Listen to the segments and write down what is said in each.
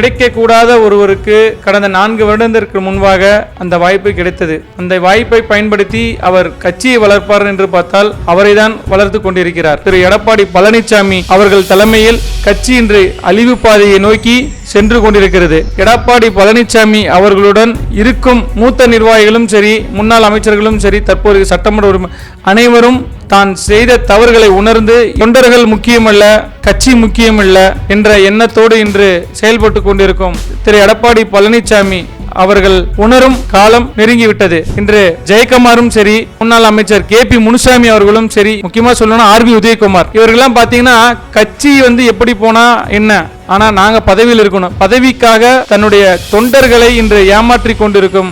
கிடைக்கக்கூடாத ஒருவருக்கு கடந்த நான்கு வருடத்திற்கு முன்பாக அந்த வாய்ப்பு கிடைத்தது. அந்த வாய்ப்பை பயன்படுத்தி அவர் கட்சியை வளர்ப்பார் என்று பார்த்தால் அவரை தான் வளர்த்து கொண்டிருக்கிறார். திரு. எடப்பாடி பழனிசாமி அவர்கள் தலைமையில் கட்சி இன்று அழிவு பாதையை நோக்கி சென்று கொண்டிருக்கிறது. எடப்பாடி பழனிசாமி அவர்களுடன் இருக்கும் மூத்த நிர்வாகிகளும் சரி முன்னாள் அமைச்சர்களும் சரி தற்போது சட்டமன்ற அனைவரும் தான் செய்த தவறுகளை உணர்ந்து தொண்டர்கள் முக்கியமல்ல கட்சி முக்கியமல்ல என்ற எண்ணத்தோடு இன்று செயல்பட்டு கொண்டிருக்கும் திரு எடப்பாடி பழனிசாமி அவர்கள் உணரும் காலம் நெருங்கிவிட்டது. இன்று ஜெயக்குமாரும் சரி முன்னாள் அமைச்சர் கே பி முனுசாமி அவர்களும் சரி முக்கியமா சொல்லணும் ஆர் பி உதயகுமார். இவர்கள்லாம் பாத்தீங்கன்னா கட்சி வந்து எப்படி போனா என்ன? ஆனா நாங்க பதவியில் இருக்கணும். பதவிக்காக தன்னுடைய தொண்டர்களை இன்று ஏமாற்றி கொண்டிருக்கும்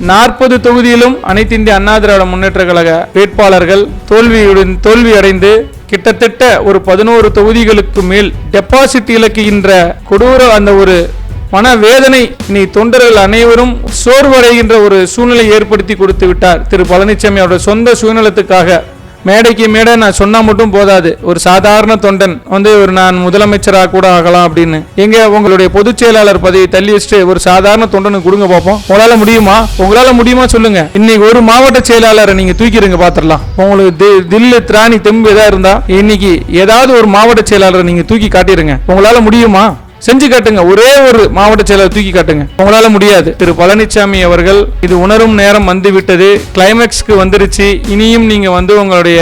நாற்பது தொகுதியிலும் அனைத்து இந்திய அண்ணா திராவிட முன்னேற்ற கழக வேட்பாளர்கள் தோல்வியுடன் தோல்வியடைந்து கிட்டத்தட்ட ஒரு பதினோரு தொகுதிகளுக்கு மேல் டெபாசிட் இழக்குகின்ற கொடூர அந்த ஒரு மனவேதனை நீ தொண்டர்கள் அனைவரும் சோர்வடைகின்ற ஒரு சூழ்நிலை ஏற்படுத்தி கொடுத்து விட்டார். திரு பழனிசாமி அவருடைய சொந்த சுயநலத்துக்காக மேடைக்கு மேடை நான் சொன்னால் மட்டும் போதாது. ஒரு சாதாரண தொண்டன். வந்து ஒரு நான் முதலமைச்சராக கூட ஆகலாம் அப்படின்னு. எங்க உங்களுடைய பொதுச் செயலாளர் பதவியை தள்ளி வச்சுட்டு ஒரு சாதாரண தொண்டனுக்கு கொடுங்க பார்ப்போம் உங்களால் முடியுமா? உங்களால் முடியுமா சொல்லுங்க. இன்னைக்கு ஒரு மாவட்ட செயலாளரை நீங்க தூக்கிடுங்க பார்த்துடலாம் உங்களுக்கு தி- தில்லு திராணி தெம்பு எதா இருந்தா இன்னைக்கு ஏதாவது ஒரு மாவட்ட செயலாளரை நீங்க தூக்கி காட்டிடுங்க. உங்களால் முடியுமா? செஞ்சு காட்டுங்க. ஒரே ஒரு மாவட்ட செயலர் தூக்கி காட்டுங்க. உங்களால முடியாது. திரு பழனிசாமி அவர்கள் இது உணரும் நேரம் வந்து விட்டது கிளைமேக்ஸ்க்கு வந்துருச்சு. இனியும் நீங்க வந்து உங்களுடைய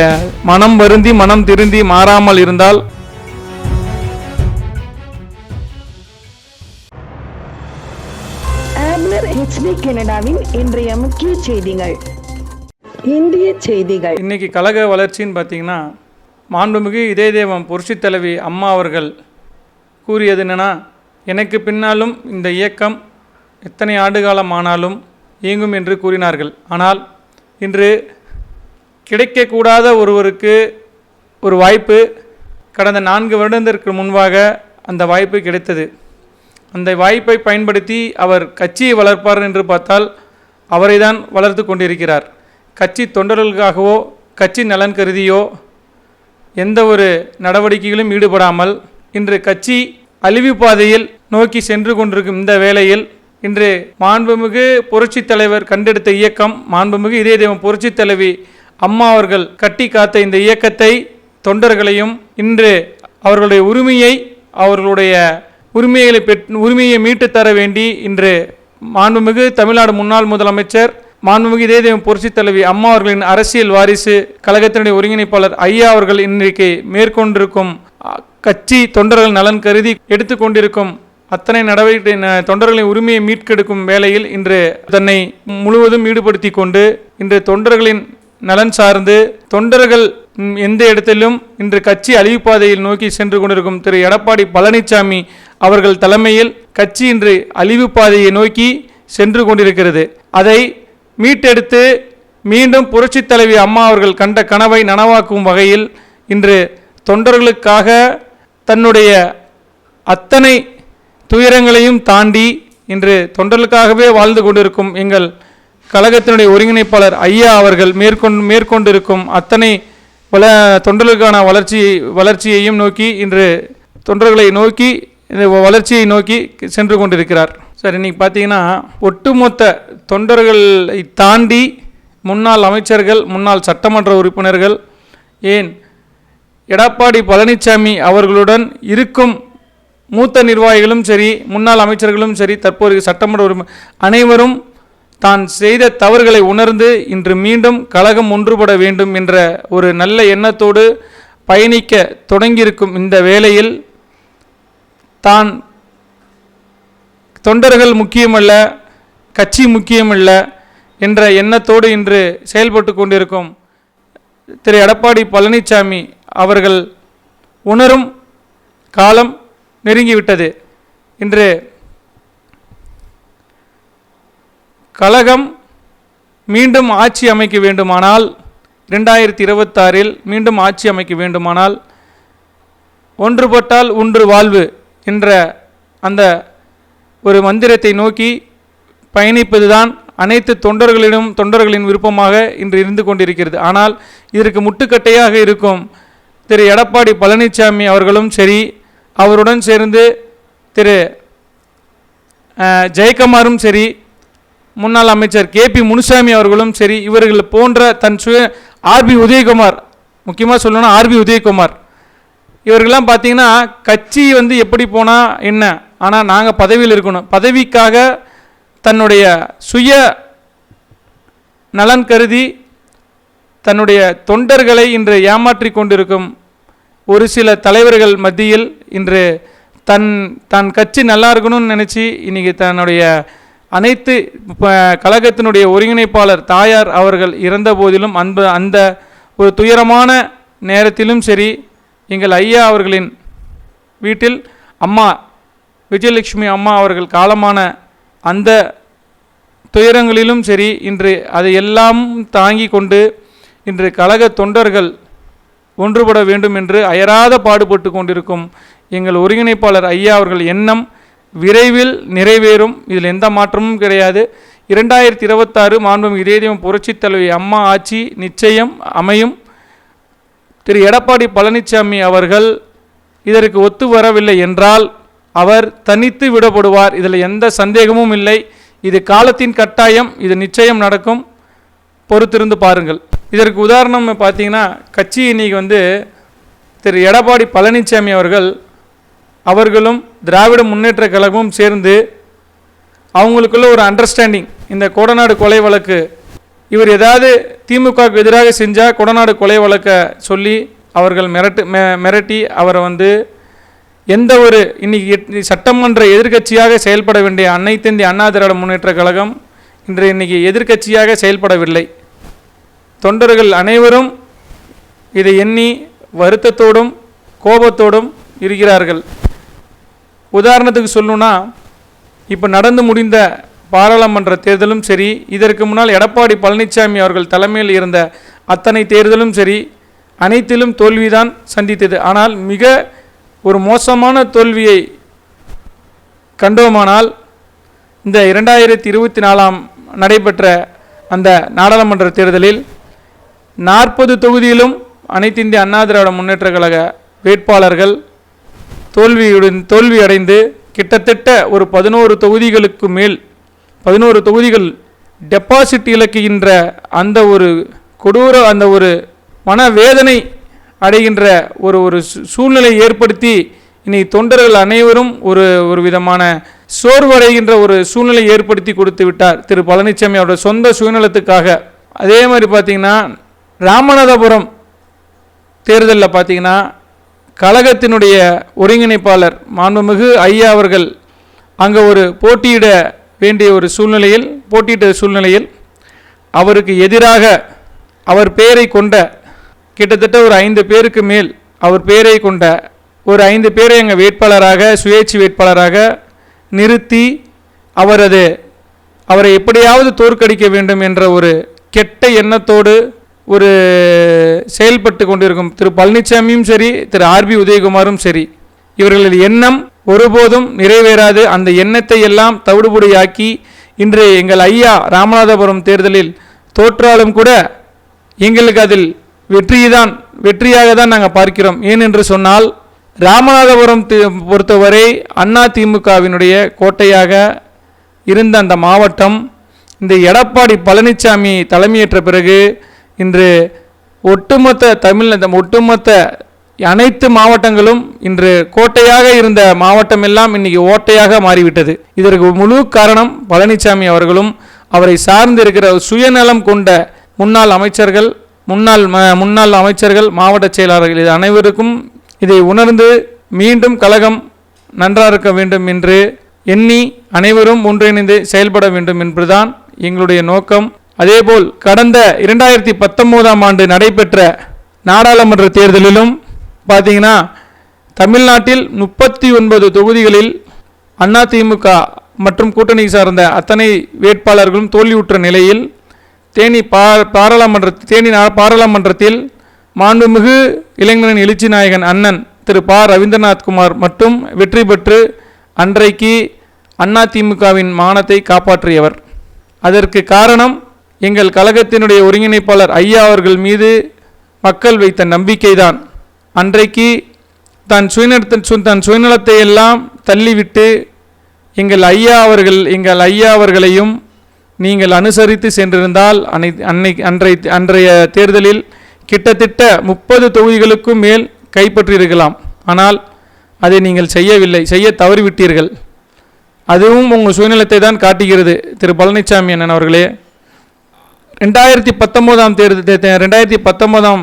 மனம் வருந்தி மனம் திருந்தி மாறாமல் இருந்தால் கனடாவின் இன்றைய முக்கிய செய்திகள். இந்திய செய்திகள். இன்னைக்கு கழக வளர்ச்சின்னு பார்த்தீங்கன்னா மாண்புமிகு இதய தேவம் புரட்சித் தலைவி அம்மா அவர்கள் கூறியது என்னென்னா எனக்கு பின்னாலும் இந்த இயக்கம் எத்தனை ஆண்டுகாலம் ஆனாலும் இயங்கும் என்று கூறினார்கள். ஆனால் இன்று கிடைக்கக்கூடாத ஒருவருக்கு ஒரு வாய்ப்பு கடந்த நான்கு வருடத்திற்கு முன்பாக அந்த வாய்ப்பு கிடைத்தது. அந்த வாய்ப்பை பயன்படுத்தி அவர் கட்சியை வளர்ப்பார் என்று பார்த்தால் அவரை தான் வளர்த்து கொண்டிருக்கிறார். கட்சி தொண்டர்களுக்காகவோ கட்சி நலன் கருதியோ எந்த ஒரு நடவடிக்கைகளும் ஈடுபடாமல் இன்று கட்சி அழிவு பாதையில் நோக்கி சென்று கொண்டிருக்கும் இந்த வேளையில் இன்று மாண்புமிகு புரட்சித் தலைவர் கண்டெடுத்த இயக்கம் மாண்புமிகு இதய தெய்வம் புரட்சி தலைவி அம்மா அவர்கள் கட்டி காத்த இந்த இயக்கத்தை தொண்டர்களையும் இன்று அவர்களுடைய உரிமையை அவர்களுடைய உரிமைகளை பெற் உரிமையை மீட்டு தர வேண்டி இன்று மாண்புமிகு தமிழ்நாடு முன்னாள் முதலமைச்சர் மாண்புமிகு இதய தெய்வம் புரட்சித் தலைவி அம்மா அவர்களின் அரசியல் வாரிசு கழகத்தினுடைய ஒருங்கிணைப்பாளர் ஐயா அவர்கள் இன்றைக்கு மேற்கொண்டிருக்கும் கட்சி தொண்டர்கள் நலன் கருதி எடுத்துக்கொண்டிருக்கும் அத்தனை நடவடிக்கை தொண்டர்களின் உரிமையை மீட்கெடுக்கும் வேளையில் இன்று தன்னை முழுவதும் ஈடுபடுத்தி கொண்டு இன்று தொண்டர்களின் நலன் சார்ந்து தொண்டர்கள் எந்த இடத்திலும் இன்று கட்சி அழிவுப்பாதையில் நோக்கி சென்று கொண்டிருக்கும் திரு எடப்பாடி பழனிசாமி அவர்கள் தலைமையில் கட்சி இன்று அழிவு பாதையை நோக்கி சென்று கொண்டிருக்கிறது. அதை மீட்டெடுத்து மீண்டும் புரட்சித் தலைவி அம்மா அவர்கள் கண்ட கனவை நனவாக்கும் வகையில் இன்று தொண்டர்களுக்காக தன்னுடைய அத்தனை துயரங்களையும் தாண்டி இன்று தொண்டர்களுக்காகவே வாழ்ந்து கொண்டிருக்கும் எங்கள் கழகத்தினுடைய ஒருங்கிணைப்பாளர் ஐயா அவர்கள் மேற்கொண்டு மேற்கொண்டிருக்கும் அத்தனை வள தொண்டர்களுக்கான வளர்ச்சி வளர்ச்சியையும் நோக்கி இன்று தொண்டர்களை நோக்கி இந்த வளர்ச்சியை நோக்கி சென்று கொண்டிருக்கிறார். சார் இன்னைக்கு பார்த்தீங்கன்னா ஒட்டுமொத்த தொண்டர்களை தாண்டி முன்னாள் அமைச்சர்கள் முன்னாள் சட்டமன்ற உறுப்பினர்கள் ஏன் எடப்பாடி பழனிசாமி அவர்களுடன் இருக்கும் மூத்த நிர்வாகிகளும் சரி முன்னாள் அமைச்சர்களும் சரி தற்போதைய சட்டமன்ற உறுப்பி அனைவரும் தான் செய்த தவறுகளை உணர்ந்து இன்று மீண்டும் கழகம் ஒன்றுபட வேண்டும் என்ற ஒரு நல்ல எண்ணத்தோடு பயணிக்க தொடங்கியிருக்கும் இந்த வேளையில் தான் தொண்டர்கள் முக்கியமல்ல கட்சி முக்கியமல்ல என்ற எண்ணத்தோடு இன்று செயல்பட்டு கொண்டிருக்கும் திரு எடப்பாடி பழனிசாமி அவர்கள் உணரும் காலம் நெருங்கிவிட்டது. இன்று கழகம் மீண்டும் ஆட்சி அமைக்க வேண்டுமானால் ரெண்டாயிரத்தி இருபத்தாறில் மீண்டும் ஆட்சி அமைக்க வேண்டுமானால் ஒன்றுபட்டால் ஒன்று வாழ்வு என்ற அந்த ஒரு மந்திரத்தை நோக்கி பயணிப்பதுதான் அனைத்து தொண்டர்களிடம் தொண்டர்களின் விருப்பமாக இன்று இருந்து கொண்டிருக்கிறது. ஆனால் இதற்கு முட்டுக்கட்டையாக இருக்கும் திரு எடப்பாடி பழனிசாமி அவர்களும் சரி அவருடன் சேர்ந்து திரு ஜெயக்குமாரும் சரி முன்னாள் அமைச்சர் கேபி முனுசாமி அவர்களும் சரி இவர்கள் போன்ற தன் சுய ஆர்பி உதயகுமார் முக்கியமாக சொல்லணும்னா ஆர்பி உதயகுமார் இவர்கள்லாம் பார்த்தீங்கன்னா கட்சி வந்து எப்படி போனால் என்ன ஆனால் நாங்கள் பதவியில் இருக்கணும். பதவிக்காக தன்னுடைய சுய நலன் கருதி தன்னுடைய தொண்டர்களை இன்று ஏமாற்றி கொண்டிருக்கும் ஒரு சில தலைவர்கள் மத்தியில் இன்று தன் தன் கட்சி நல்லா இருக்கணும்னு நினச்சி இன்றைக்கி தன்னுடைய அனைத்து கழகத்தினுடைய ஒருங்கிணைப்பாளர் தாயார் அவர்கள் இறந்த போதிலும் அன்பு அந்த ஒரு துயரமான நேரத்திலும் சரி எங்கள் ஐயா அவர்களின் வீட்டில் அம்மா விஜயலட்சுமி அம்மா அவர்கள் காலமான அந்த துயரங்களிலும் சரி இன்று அதை எல்லாம் தாங்கி கொண்டு இன்று கழக தொண்டர்கள் ஒன்றுபட வேண்டும் என்று அயராத பாடுபட்டு கொண்டிருக்கும் எங்கள் ஒருங்கிணைப்பாளர் ஐயா அவர்கள் எண்ணம் விரைவில் நிறைவேறும். இதில் எந்த மாற்றமும் கிடையாது. இரண்டாயிரத்தி இருபத்தாறு மாண்பம் இதயதெய்வம் புரட்சித் தலைவி அம்மா ஆட்சி நிச்சயம் அமையும். திரு எடப்பாடி பழனிசாமி அவர்கள் இதற்கு ஒத்து வரவில்லை என்றால் அவர் தனித்து விடப்படுவார். இதில் எந்த சந்தேகமும் இல்லை. இது காலத்தின் கட்டாயம். இது நிச்சயம் நடக்கும். பொறுத்திருந்து பாருங்கள். இதற்கு உதாரணம் பார்த்தீங்கன்னா கட்சி இன்னைக்கு வந்து திரு எடப்பாடி பழனிசாமி அவர்கள் அவர்களும் திராவிட முன்னேற்றக் கழகமும் சேர்ந்து அவங்களுக்குள்ள ஒரு அண்டர்ஸ்டாண்டிங் இந்த கோடநாடு கொலை வழக்கு இவர் ஏதாவது திமுகவுக்கு எதிராக செஞ்சால் கொடநாடு கொலை வழக்கை சொல்லி அவர்கள் மிரட்டு மெ மிரட்டி அவரை வந்து எந்த ஒரு இன்னைக்கு சட்டமன்ற எதிர்க்கட்சியாக செயல்பட வேண்டிய அன்னை இந்திய அண்ணா திராவிட முன்னேற்ற கழகம் இன்று இன்னைக்கு எதிர்க்கட்சியாக செயல்படவில்லை. தொண்டர்கள் அனைவரும் இதை எண்ணி வருத்தத்தோடும் கோபத்தோடும் இருக்கிறார்கள். உதாரணத்துக்கு சொல்லணும்னா இப்போ நடந்து முடிந்த பாராளுமன்ற தேர்தலும் சரி இதற்கு முன்னால் எடப்பாடி பழனிசாமி அவர்கள் தலைமையில் இருந்த அத்தனை தேர்தலும் சரி அனைத்திலும் தோல்விதான் சந்தித்தது. ஆனால் மிக ஒரு மோசமான தோல்வியை கண்டோமானால் இந்த இரண்டாயிரத்தி இருபத்தி நாலாம் நடைபெற்ற அந்த நாடாளுமன்ற தேர்தலில் நாற்பது தொகுதியிலும் அனைத்து இந்திய அண்ணா திராவிட முன்னேற்ற கழக வேட்பாளர்கள் தோல்வியுடன் தோல்வி அடைந்து கிட்டத்தட்ட ஒரு பதினோரு தொகுதிகளுக்கு மேல் பதினோரு தொகுதிகள் டெபாசிட் இலக்குகின்ற அந்த ஒரு கொடூர அந்த ஒரு மனவேதனை அடைகின்ற ஒரு ஒரு சூழ்நிலை ஏற்படுத்தி இனி தொண்டர்கள் அனைவரும் ஒரு ஒரு விதமான சோர்வடைகின்ற ஒரு சூழ்நிலை ஏற்படுத்தி கொடுத்து விட்டார் திரு பழனிசாமி அவருடைய சொந்த சுயநலத்துக்காக. அதே மாதிரி பார்த்தீங்கன்னா ராமநாதபுரம் தேர்தலில் பார்த்தீங்கன்னா கழகத்தினுடைய ஒருங்கிணைப்பாளர் மாண்புமிகு ஐயா அவர்கள் அங்கே ஒரு போட்டியிட வேண்டிய ஒரு சூழ்நிலையில் போட்டியிட்ட சூழ்நிலையில் அவருக்கு எதிராக அவர் பெயரை கொண்ட கிட்டத்தட்ட ஒரு ஐந்து பேருக்கு மேல் அவர் பெயரை கொண்ட ஒரு ஐந்து பேரை எங்கள் வேட்பாளராக சுயேட்சை வேட்பாளராக நிறுத்தி அவரது அவரை எப்படியாவது தோற்கடிக்க வேண்டும் என்ற ஒரு கெட்ட எண்ணத்தோடு ஒரு செயல்பட்டு கொண்டிருக்கும் திரு பழனிசாமியும் சரி திரு ஆர்பி உதயகுமாரும் சரி இவர்களின் எண்ணம் ஒருபோதும் நிறைவேறாது. அந்த எண்ணத்தை எல்லாம் தவிடுபொடியாக்கி இன்று எங்கள் ஐயா ராமநாதபுரம் தேர்தலில் தோற்றாலும் கூட எங்களுக்கு அதில் வெற்றிதான் வெற்றியாக தான் நாங்கள் பார்க்கிறோம். ஏனென்று சொன்னால் ராமநாதபுரம் பொறுத்தவரை அண்ணா திமுகவினுடைய கோட்டையாக இருந்த அந்த மாவட்டம் இந்த எடப்பாடி பழனிசாமி தலைமையேற்ற பிறகு இன்று ஒட்டுமொத்த தமிழ் ஒட்டுமொத்த அனைத்து மாவட்டங்களும் இன்று கோட்டையாக இருந்த மாவட்டம் எல்லாம் இன்னைக்கு ஓட்டையாக மாறிவிட்டது. இதற்கு முழு காரணம் பழனிசாமி அவர்களும் அவரை சார்ந்து இருக்கிற சுயநலம் கொண்ட முன்னாள் அமைச்சர்கள் முன்னாள் முன்னாள் அமைச்சர்கள் மாவட்ட செயலாளர்கள் இது அனைவருக்கும் இதை உணர்ந்து மீண்டும் கழகம் நன்றாக இருக்க வேண்டும் என்று எண்ணி அனைவரும் ஒன்றிணைந்து செயல்பட வேண்டும் என்பதுதான் எங்களுடைய நோக்கம். அதேபோல் கடந்த இரண்டாயிரத்தி பத்தொம்போதாம் ஆண்டு நடைபெற்ற நாடாளுமன்ற தேர்தலிலும் பார்த்தீங்கன்னா தமிழ்நாட்டில் முப்பத்தி ஒன்பது தொகுதிகளில் அதிமுக மற்றும் கூட்டணி சார்ந்த அத்தனை வேட்பாளர்களும் தோல்வியுற்ற நிலையில் தேனி பா பாராளுமன்ற தேனி நா- பாராளுமன்றத்தில் மாண்புமிகு இளைஞரின் எழுச்சி நாயகன் அண்ணன் திரு ப. ரவீந்திரநாத் குமார் மட்டும் வெற்றி பெற்று அன்றைக்கு அதிமுகவின் மானத்தை காப்பாற்றியவர். அதற்கு காரணம் எங்கள் கழகத்தினுடைய ஒருங்கிணைப்பாளர் ஐயா அவர்கள் மீது மக்கள் வைத்த நம்பிக்கைதான். அன்றைக்கு தன் சுயநலத்தை சு- தன் சுயநலத்தை எல்லாம் தள்ளிவிட்டு எங்கள் ஐயா அவர்கள் எங்கள் ஐயா அவர்களையும் நீங்கள் அனுசரித்து சென்றிருந்தால் அனை அன்னை அன்றை அன்றைய தேர்தலில் கிட்டத்தட்ட முப்பது தொகுதிகளுக்கும் மேல் கைப்பற்றியிருக்கலாம். ஆனால் அதை நீங்கள் செய்யவில்லை. செய்ய தவறிவிட்டீர்கள். அதுவும் உங்கள் சுயநலத்தை தான் காட்டுகிறது. திரு பழனிசாமி அண்ணன் அவர்களே. ரெண்டாயிரத்தி பத்தொம்போதாம் தேர்தல் ரெண்டாயிரத்தி பத்தொம்போதாம்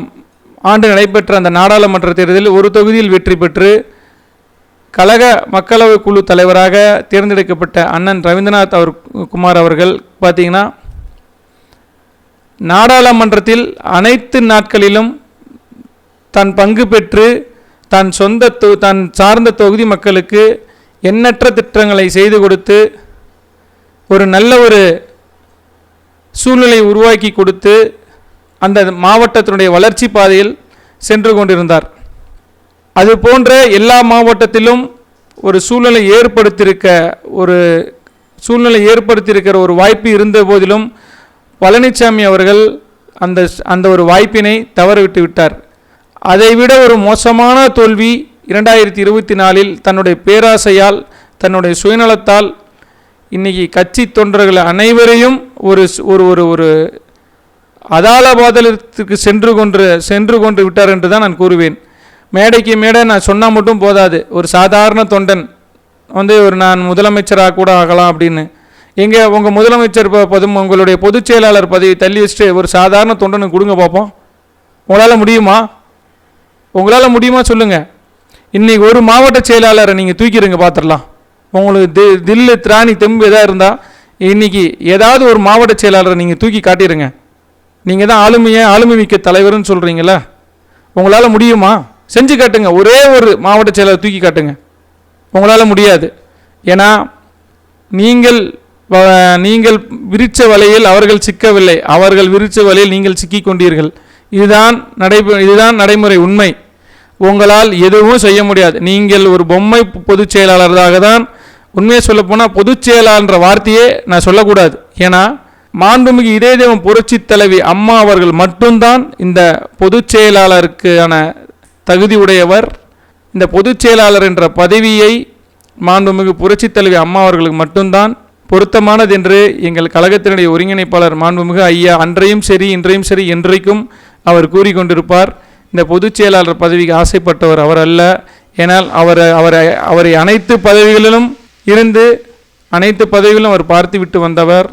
ஆண்டு நடைபெற்ற அந்த நாடாளுமன்ற தேர்தலில் ஒரு தொகுதியில் வெற்றி பெற்று கழக மக்களவை குழு தலைவராக தேர்ந்தெடுக்கப்பட்ட அண்ணன் ரவீந்திரநாத் அவர் குமார் அவர்கள் பார்த்தீங்கன்னா நாடாளுமன்றத்தில் அனைத்து நாட்களிலும் தன் பங்கு பெற்று தன் சொந்த தொ தன் சார்ந்த தொகுதி மக்களுக்கு எண்ணற்ற திட்டங்களை செய்து கொடுத்து ஒரு நல்ல ஒரு சூழ்நிலை உருவாக்கி கொடுத்து அந்த மாவட்டத்தினுடைய வளர்ச்சி பாதையில் சென்று கொண்டிருந்தார். அது போன்ற எல்லா மாவட்டத்திலும் ஒரு சூழ்நிலை ஏற்படுத்தியிருக்க ஒரு சூழ்நிலை ஏற்படுத்தியிருக்கிற ஒரு வாய்ப்பு இருந்த போதிலும் பழனிசாமி அவர்கள் அந்த அந்த ஒரு வாய்ப்பினை தவறவிட்டு விட்டார். அதைவிட ஒரு மோசமான தோல்வி இரண்டாயிரத்தி இருபத்தி நாலில் தன்னுடைய பேராசையால் தன்னுடைய சுயநலத்தால் இன்றைக்கி கட்சி தொண்டர்கள் அனைவரையும் ஒரு ஒரு ஒரு ஒரு அதாளபாதலத்துக்கு சென்று கொன்று சென்று கொன்று விட்டார் என்று தான் நான் கூறுவேன். மேடைக்கு மேடை நான் சொன்னால் மட்டும் போதாது. ஒரு சாதாரண தொண்டன் வந்து ஒரு நான் முதலமைச்சராக கூட ஆகலாம் அப்படின்னு. எங்கே உங்கள் முதலமைச்சர் ப- பதும் உங்களுடைய பொதுச் செயலாளர் பதவி தள்ளி வச்சுட்டு ஒரு சாதாரண தொண்டனுக்கு கொடுங்க பார்ப்போம் உங்களால் முடியுமா? உங்களால் முடியுமா சொல்லுங்கள் இன்றைக்கி ஒரு மாவட்ட செயலாளரை நீங்கள் தூக்கிடுங்க பார்த்துடலாம் உங்களுக்கு தி தில்லு திராணி தெம்பு எதாக இருந்தால் இன்றைக்கி ஏதாவது ஒரு மாவட்ட செயலாளரை நீங்கள் தூக்கி காட்டிடுங்க நீங்கள் தான் ஆளுமையை ஆளுமை மிக்க தலைவர்னு சொல்கிறீங்கள உங்களால் முடியுமா? செஞ்சு காட்டுங்க. ஒரே ஒரு மாவட்ட செயலாளர் தூக்கி காட்டுங்க. உங்களால் முடியாது. ஏன்னா நீங்கள் நீங்கள் விரிச்ச வலையில் அவர்கள் சிக்கவில்லை. அவர்கள் விரிச்ச வலையில் நீங்கள் சிக்கி கொண்டீர்கள். இதுதான் நடைபெ இதுதான் நடைமுறை உண்மை. உங்களால் எதுவும் செய்ய முடியாது. நீங்கள் ஒரு பொம்மை பொதுச் செயலாளராக தான் உண்மையை சொல்லப்போனால் பொதுச் செயலாளர்ன்ற வார்த்தையே நான் சொல்லக்கூடாது. ஏன்னா மாண்புமிகு இதயதேவம் புரட்சி தலைவி அம்மா அவர்கள் மட்டும்தான் இந்த பொதுச் செயலாளருக்கான தகுதி உடையவர். இந்த பொதுச் செயலாளர் என்ற பதவியை மாண்புமிகு புரட்சித் தலைவி அம்மா அவர்களுக்கு மட்டும்தான் பொருத்தமானது என்று எங்கள் கழகத்தினுடைய ஒருங்கிணைப்பாளர் மாண்புமிகு ஐயா அன்றையும் சரி இன்றையும் சரி என்றைக்கும் அவர் கூறிக்கொண்டிருப்பார் இந்த பொதுச் செயலாளர் பதவிக்கு ஆசைப்பட்டவர் அவர் அல்ல. ஏனால் அவர் அவரை அவரை அனைத்து பதவிகளிலும் இருந்து அனைத்து பதவிகளும் அவர் பார்த்து விட்டு வந்தவர்.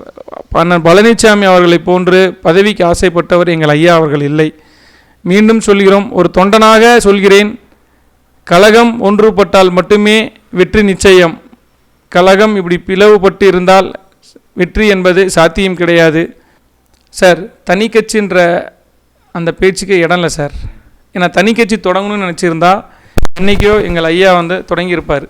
அண்ணன் பழனிசாமி அவர்களை போன்று பதவிக்கு ஆசைப்பட்டவர் எங்கள் ஐயா அவர்கள் இல்லை. மீண்டும் சொல்கிறோம் ஒரு தொண்டனாக சொல்கிறேன் கழகம் ஒன்றுபட்டால் மட்டுமே வெற்றி நிச்சயம். கழகம் இப்படி பிளவுபட்டு இருந்தால் வெற்றி என்பது சாத்தியம் கிடையாது. சார் தனி கட்சின்ற அந்த பேச்சுக்கு இடம் இல்லை சார். ஏன்னா தனி கட்சி தொடங்கணும்னு நினச்சிருந்தா இன்றைக்கோ எங்கள் ஐயா வந்து தொடங்கியிருப்பார்.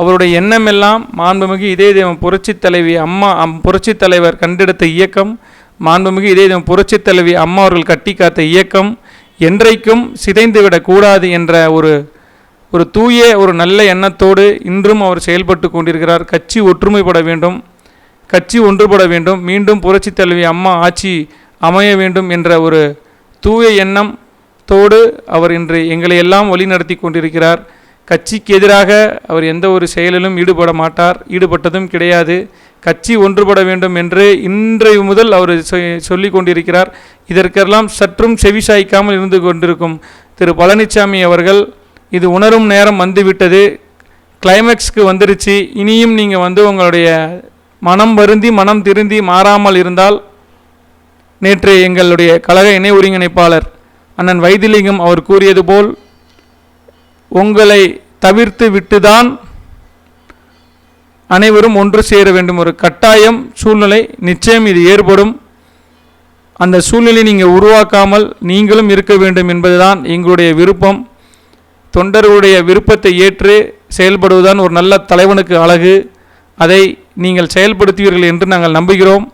அவருடைய எண்ணமெல்லாம் மாண்புமிகு இதே தெய்வம் புரட்சி தலைவி அம்மா அம் புரட்சி தலைவர் கண்டெடுத்த இயக்கம் மாண்புமிகு இதயதேவம் புரட்சித் தலைவி அம்மா அவர்கள் கட்டி காத்த இயக்கம் என்றைக்கும் சிதைந்துவிடக்கூடாது என்ற ஒரு ஒரு தூய ஒரு நல்ல எண்ணத்தோடு இன்றும் அவர் செயல்பட்டு கொண்டிருக்கிறார். கட்சி ஒற்றுமைப்பட வேண்டும். கட்சி ஒன்றுபட வேண்டும். மீண்டும் புரட்சி தலைவி அம்மா ஆட்சி அமைய வேண்டும் என்ற ஒரு தூய எண்ணம் தோடு அவர் இன்று எங்களை எல்லாம் வழிநடத்தி கொண்டிருக்கிறார். கட்சிக்கு எதிராக அவர் எந்த ஒரு செயலிலும் ஈடுபட மாட்டார் ஈடுபட்டதும் கிடையாது. கட்சி ஒன்றுபட வேண்டும் என்று இன்றைய முதல் அவர் சொல்லி கொண்டிருக்கிறார். இதற்கெல்லாம் சற்றும் செவிசாய்க்காமல் இருந்து கொண்டிருக்கும் திரு பழனிசாமி அவர்கள் இது உணரும் நேரம் வந்துவிட்டது. கிளைமேக்ஸ்க்கு வந்துருச்சு. இனியும் நீங்கள் வந்து உங்களுடைய மனம் வருந்தி மனம் திருந்தி மாறாமல் இருந்தால் நேற்று எங்களுடைய கழக இணை ஒருங்கிணைப்பாளர் அண்ணன் வைத்திலிங்கம் அவர் கூறியது போல் உங்களை தவிர்த்து விட்டுதான் அனைவரும் ஒன்று சேர வேண்டும். ஒரு கட்டாயம் சூழ்நிலை நிச்சயம் இது ஏற்படும். அந்த சூழ்நிலை நீங்கள் உருவாக்காமல் நீங்களும் இருக்க வேண்டும் என்பதுதான் எங்களுடைய விருப்பம். தொண்டர்களுடைய விருப்பத்தை ஏற்று செயல்படுவதுதான் ஒரு நல்ல தலைவனுக்கு அழகு. அதை நீங்கள் செயல்படுத்துவீர்கள் என்று நாங்கள் நம்புகிறோம்.